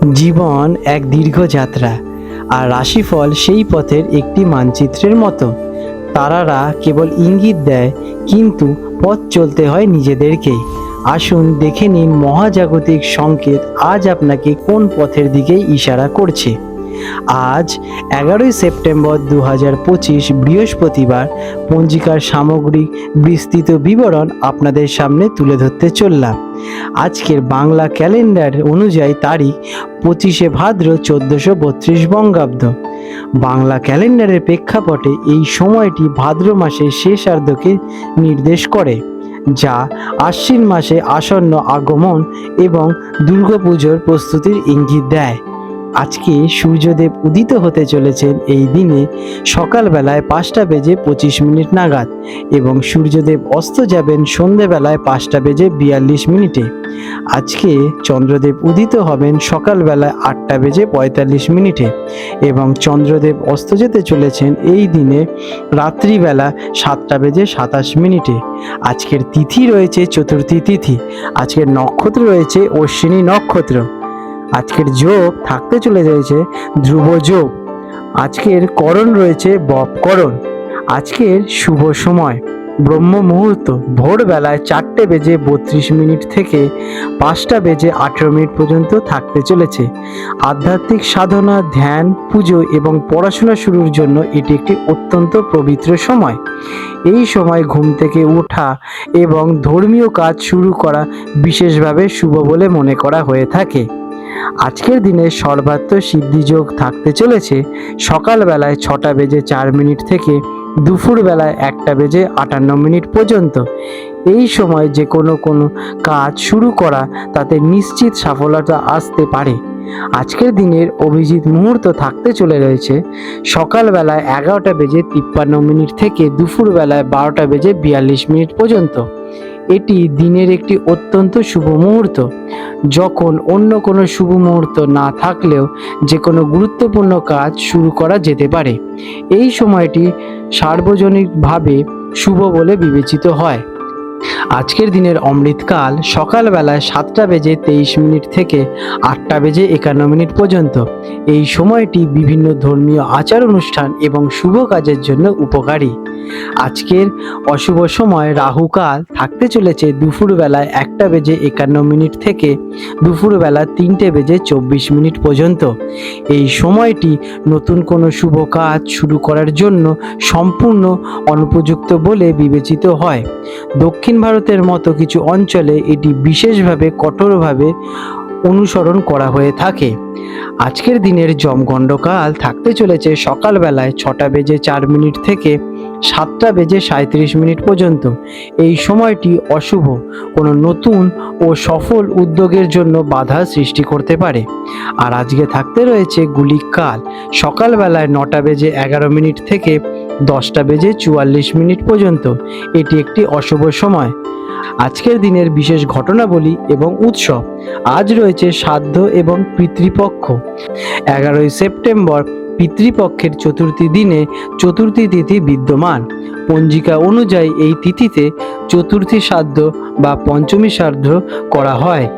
জীবন এক দীর্ঘ যাত্রা, আর রাশিফল সেই পথের একটি মানচিত্রের মতো। তারারা কেবল ইঙ্গিত দেয়, কিন্তু পথ চলতে হয় নিজেদেরকেই আসুন দেখে নিন মহাজাগতিক সংকেত আজ আপনাকে কোন পথের দিকে ইশারা করছে। আজ এগারোই সেপ্টেম্বর দু হাজার পঁচিশ বৃহস্পতিবার পঞ্জিকার সামগ্রিক বিস্তৃত বিবরণ আপনাদের সামনে তুলে ধরতে চললাম। আজকের বাংলা ক্যালেন্ডার অনুযায়ী তারিখ পঁচিশে ভাদ্র চোদ্দোশো বত্রিশ বঙ্গাব্দ। বাংলা ক্যালেন্ডারের প্রেক্ষাপটে এই সময়টি ভাদ্র মাসের শেষার্ধকে নির্দেশ করে, যা আশ্বিন মাসে আসন্ন আগমন এবং দুর্গাপুজোর প্রস্তুতির ইঙ্গিত দেয়। আজকে সূর্যদেব উদিত হতে চলেছেন এই দিনে সকালবেলায় পাঁচটা বেজে পঁচিশ মিনিট নাগাদ এবং সূর্যদেব অস্ত যাবেন সন্ধেবেলায় পাঁচটা বেজে বিয়াল্লিশ মিনিটে। আজকে চন্দ্রদেব উদিত হবেন সকালবেলায় আটটা বেজে পঁয়তাল্লিশ মিনিটে এবং চন্দ্রদেব অস্ত যেতে চলেছেন এই দিনে রাত্রিবেলা সাতটা বেজে সাতাশ মিনিটে। আজকের তিথি রয়েছে চতুর্থী তিথি। আজকের নক্ষত্র রয়েছে অশ্বিনী নক্ষত্র। আজকের যোগ থাকতে চলে রয়েছে ধ্রুব যোগ। আজকের করণ রয়েছে বপকরণ আজকের শুভ সময়। ব্রহ্ম মুহূর্ত। ভোরবেলায় চারটে বেজে বত্রিশ মিনিট থেকে পাঁচটা বেজে আঠেরো মিনিট পর্যন্ত থাকতে চলেছে। আধ্যাত্মিক সাধনা, ধ্যান, পুজো এবং পড়াশোনা শুরুর জন্য এটি একটি অত্যন্ত পবিত্র সময়। এই সময় ঘুম থেকে ওঠা এবং ধর্মীয় কাজ শুরু করা বিশেষভাবে শুভ বলে মনে করা হয়ে থাকে। আজকের দিনে সর্বাত্ম সিদ্ধিযোগ থাকতে চলেছে সকালবেলায় ছটা বেজে চার মিনিট থেকে দুপুরবেলায় একটা বেজে আটান্ন মিনিট পর্যন্ত। এই সময় যে কোনো কোনো কাজ শুরু করা তাতে নিশ্চিত সফলতা আসতে পারে। আজকের দিনের অভিজিৎ মুহূর্ত থাকতে চলে রয়েছে সকালবেলায় এগারোটা বেজে তিপ্পান্ন মিনিট থেকে দুপুরবেলায় বারোটা বেজে বিয়াল্লিশ মিনিট পর্যন্ত। এটি দিনের একটি অত্যন্ত শুভ মুহূর্ত। যখন অন্য কোনো শুভ মুহূর্ত না থাকলেও যে কোনো গুরুত্বপূর্ণ কাজ শুরু করা যেতে পারে। এই সময়টি সার্বজনীনভাবে শুভ বলে বিবেচিত হয়। আজকের দিনের অমৃতকাল সকালবেলায় সাতটা বেজে তেইশ মিনিট থেকে আটটা বেজে একান্ন মিনিট পর্যন্ত। এই সময়টি বিভিন্ন ধর্মীয় আচার অনুষ্ঠান এবং শুভ কাজের জন্য উপকারী। আজকের অশুভ সময় রাহুকাল থাকতে চলেছে দুপুরবেলায় একটা বেজে একান্ন মিনিট থেকে দুপুরবেলা তিনটে বেজে চব্বিশ মিনিট পর্যন্ত। এই সময়টি নতুন কোনো শুভ কাজ শুরু করার জন্য সম্পূর্ণ অনুপযুক্ত বলে বিবেচিত হয়। দক্ষিণ ভারতের মতো কিছু অঞ্চলে এটি বিশেষভাবে কঠোরভাবে অনুসরণ করা হয়ে থাকে। আজকের দিনের জমগণ্ডকাল থাকতে চলেছে সকালবেলায় ছটা বেজে চার মিনিট থেকে সাতটা বেজে সাঁত্রিশ মিনিট পর্যন্ত। এই সময়টি অশুভ, কোনো নতুন ও সফল উদ্যোগের জন্য বাধা সৃষ্টি করতে পারে। আর আজকে থাকতে রয়েছে গুলিকাল, সকালবেলায় নটা বেজে এগারো মিনিট থেকে দশটা বেজে চুয়াল্লিশ মিনিট পর্যন্ত। এটি একটি অশুভ সময়। আজকের দিনের বিশেষ ঘটনাবলী এবং উৎসব। আজ রয়েছে সাধ্য এবং পিতৃপক্ষ। এগারোই সেপ্টেম্বর, পিতৃপক্ষের চতুর্থী দিনে চতুর্থী তিথি বিদ্যমান। পঞ্জিকা অনুযায়ী এই তিথিতে চতুর্থী শ্রাদ্ধ বা পঞ্চমী শ্রাদ্ধ করা হয়।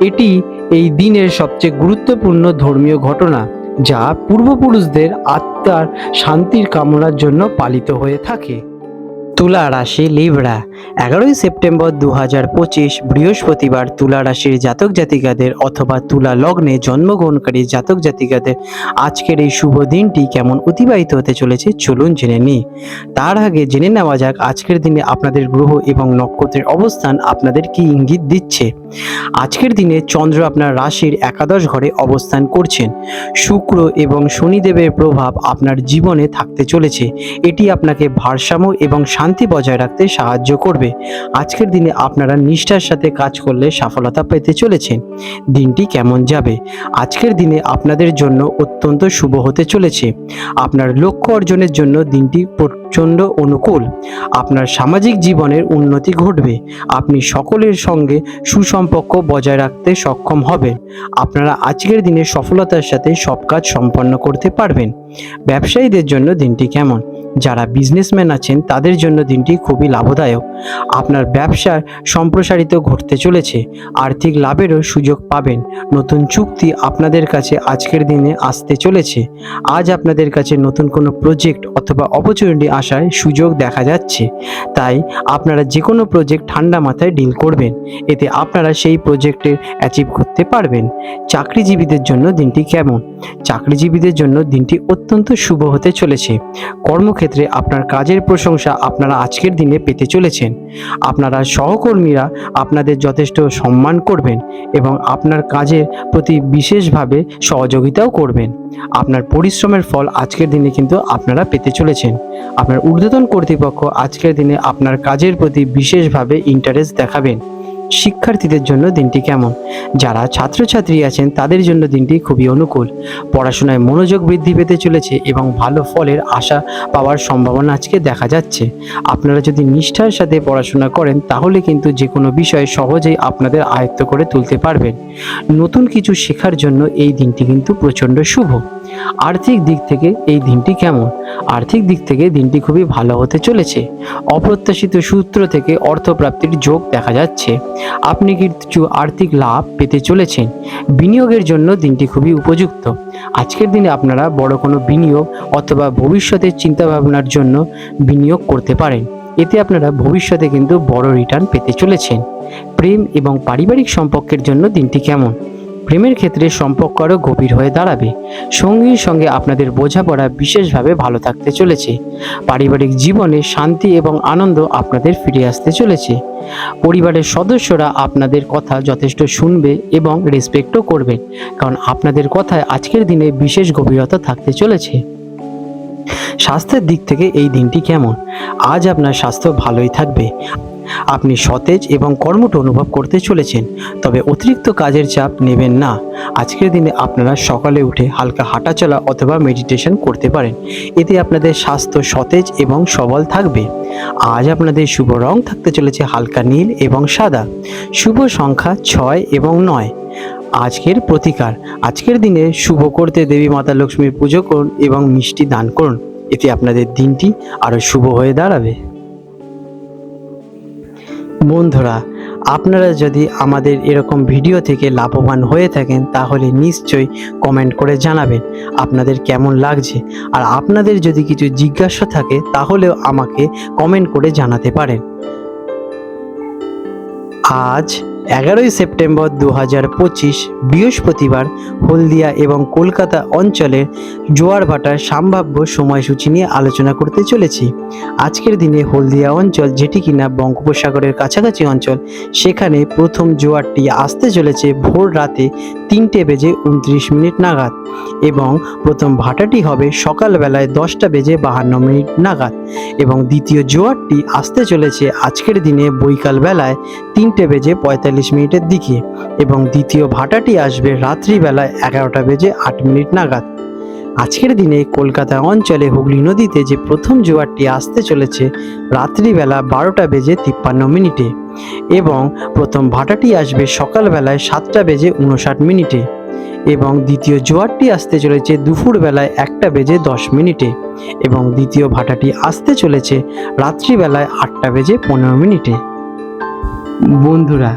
এটি এই দিনের সবচেয়ে গুরুত্বপূর্ণ ধর্মীয় ঘটনা। যা পূর্বপুরুষদের আত্মার শান্তির কামনার জন্য পালিত হয়ে থাকে। তুলা রাশি লিব্রা এগারোই সেপ্টেম্বর দু হাজার পঁচিশ বৃহস্পতিবার তুলা রাশির জাতক জাতিকাদের অথবা তুলা লগ্নে জন্মগ্রহণকারী জাতক জাতিকাদের আজকের এই শুভ দিনটি কেমন অতিবাহিত হতে চলেছে চলুন জেনে নিই। তার আগে জেনে নেওয়া যাক আজকের দিনে আপনাদের গ্রহ এবং নক্ষত্রের অবস্থান আপনাদের কি ইঙ্গিত দিচ্ছে। আজকের দিনে চন্দ্র আপনার রাশির একাদশ ঘরে অবস্থান করছেন। শুক্র এবং শনিদেবের প্রভাব আপনার জীবনে থাকতে চলেছে। এটি আপনাকে ভারসাম্য এবং শান্তি বজায় রাখতে সাহায্য করবে। আজকের দিনে আপনারা নিষ্ঠার সাথে কাজ করলে সফলতা পেতে চলেছেন। দিনটি কেমন যাবে? আজকের দিনে আপনাদের জন্য অত্যন্ত শুভ হতে চলেছে। আপনার লক্ষ্য অর্জনের জন্য দিনটি প্রচণ্ড অনুকূল। আপনার সামাজিক জীবনের উন্নতি ঘটবে। আপনি সকলের সঙ্গে সুসম্পর্ক বজায় রাখতে সক্ষম হবেন। আপনারা আজকের দিনে সফলতার সাথে সব কাজ সম্পন্ন করতে পারবেন। ব্যবসায়ীদের জন্য দিনটি কেমন? যারা বিজনেসম্যান আছেন, তাদের জন্য দিনটি খুবই লাভদায়ক। আপনার ব্যবসার সম্প্রসারিত ঘটতে চলেছে। আর্থিক লাভেরও সুযোগ পাবেন। নতুন চুক্তি আপনাদের কাছে আজকের দিনে আসতে চলেছে। আজ আপনাদের কাছে নতুন কোনো প্রজেক্ট অথবা অপরচুনিটি আসার সুযোগ দেখা যাচ্ছে। তাই আপনারা যে কোনো প্রজেক্ট ঠান্ডা মাথায় ডিল করবেন। এতে আপনারা সেই প্রজেক্টে অ্যাচিভ করতে পারবেন। চাকরিজীবীদের জন্য দিনটি কেমন? চাকরিজীবীদের জন্য দিনটি অত্যন্ত শুভ হতে চলেছে। কর্মক্ষেত্রে আপনার কাজের প্রশংসা আপনারা আজকের দিনে পেতে চলেছেন। আপনারা সহকর্মীরা আপনাদের যথেষ্ট সম্মান করবেন এবং আপনার কাজের প্রতি বিশেষভাবে সহযোগিতাও করবেন। আপনার পরিশ্রমের ফল আজকের দিনে কিন্তু আপনারা পেতে চলেছেন। আপনার ঊর্ধ্বতন কর্তৃপক্ষ আজকের দিনে আপনার কাজের প্রতি বিশেষভাবে ইন্টারেস্ট দেখাবেন। শিক্ষার্থীদের জন্য দিনটি কেমন? যারা ছাত্রছাত্রী আছেন, তাদের জন্য দিনটি খুবই অনুকূল। পড়াশোনায় মনোযোগ বৃদ্ধি পেতে চলেছে এবং ভালো ফলের আশা পাওয়ার সম্ভাবনা আজকে দেখা যাচ্ছে। আপনারা যদি নিষ্ঠার সাথে পড়াশোনা করেন, তাহলে কিন্তু যে কোনো বিষয় সহজেই আপনাদের আয়ত্ত করে তুলতে পারবেন। নতুন কিছু শেখার জন্য এই দিনটি কিন্তু প্রচণ্ড শুভ। আর্থিক দিক থেকে এই দিনটি কেমন? আর্থিক দিক থেকে দিনটি খুবই ভালো হতে চলেছে। অপ্রত্যাশিত সূত্র থেকে অর্থপ্রাপ্তির যোগ দেখা যাচ্ছে। আপনি কিছু আর্থিক লাভ পেতে চলেছেন? বিনিয়োগের জন্য দিনটি খুবই উপযুক্ত। আজকের দিনে আপনারা বড় কোনো বিনিয়োগ অথবা ভবিষ্যতের চিন্তাভাবনার জন্য বিনিয়োগ করতে পারেন। এতে আপনারা ভবিষ্যতে কিন্তু বড় রিটার্ন পেতে চলেছেন। প্রেম এবং পারিবারিক সম্পর্কের জন্য দিনটি কেমন? প্রেমের ক্ষেত্রে সম্পর্ক আরও গভীর হয়ে দাঁড়াবে। সঙ্গীর সঙ্গে আপনাদের বোঝাপড়া বিশেষভাবে ভালো থাকতে চলেছে। পারিবারিক জীবনে শান্তি এবং আনন্দ আপনাদের ফিরে আসতে চলেছে। পরিবারের সদস্যরা আপনাদের কথা যথেষ্ট শুনবে এবং রেসপেক্টও করবে। কারণ আপনাদের কথায় আজকের দিনে বিশেষ গভীরতা থাকতে চলেছে। স্বাস্থ্যের দিক থেকে এই দিনটি কেমন? আজ আপনার স্বাস্থ্য ভালোই থাকবে। আপনি সতেজ এবং কর্মঠ অনুভব করতে চলেছেন, তবে অতিরিক্ত কাজের চাপ নেবেন না। আজকের দিনে আপনারা সকালে উঠে হালকা হাঁটাচলা অথবা মেডিটেশন করতে পারেন। এতে আপনাদের স্বাস্থ্য সতেজ এবং সবল থাকবে। আজ আপনাদের শুভ রং থাকতে চলেছে হালকা নীল এবং সাদা। শুভ সংখ্যা ছয় এবং নয়। আজকের প্রতিকার। আজকের দিনে শুভ করতে দেবী মাতা লক্ষ্মীর পুজো করুন এবং মিষ্টি দান করুন। এতে আপনাদের দিনটি আরও শুভ হয়ে দাঁড়াবে। বন্ধুরা, আপনারা যদি আমাদের এরকম ভিডিও থেকে লাভবান হয়ে থাকেন, তাহলে নিশ্চয়ই কমেন্ট করে জানাবেন আপনাদের কেমন লাগছে। আর আপনাদের যদি কিছু জিজ্ঞাসা থাকে, তাহলেও আমাকে কমেন্ট করে জানাতে পারেন। আজ এগারোই সেপ্টেম্বর দু হাজার পঁচিশ, বৃহস্পতিবার হলদিয়া এবং কলকাতা অঞ্চলের জোয়ারভাটার সম্ভাব্য সময়সূচি নিয়ে আলোচনা করতে চলেছি। আজকের দিনে হলদিয়া অঞ্চল যেটি কিনা বঙ্গোপসাগরের কাছাকাছি অঞ্চল, সেখানে প্রথম জোয়ারটি আসতে চলেছে ভোর রাতে তিনটে বেজে উনত্রিশ মিনিট নাগাদ এবং প্রথম ভাটাটি হবে সকালবেলায় দশটা বেজে বাহান্ন মিনিট নাগাদ এবং দ্বিতীয় জোয়ারটি আসতে চলেছে আজকের দিনে বৈকাল বেলায় তিনটে বেজে পঁয়তাল্লিশ মিনিটের দিকে এবং দ্বিতীয় ভাটাটি আসবে রাত্রিবেলায় এগারোটা বেজে আট মিনিট নাগাদ। আজকের দিনে কলকাতা অঞ্চলে হুগলি নদীতে যে প্রথম জোয়ারটি আসতে চলেছে, রাত্রিবেলা বারোটা বেজে তিপ্পান্ন মিনিটে এবং প্রথম ভাটাটি আসবে সকালবেলায় সাতটা বেজে উনষাট মিনিটে এবং দ্বিতীয় জোয়ারটি আসতে চলেছে দুপুরবেলায় একটা বেজে দশ মিনিটে এবং দ্বিতীয় ভাটাটি আসতে চলেছে রাত্রিবেলায় আটটা বেজে পনেরো মিনিটে। বন্ধুরা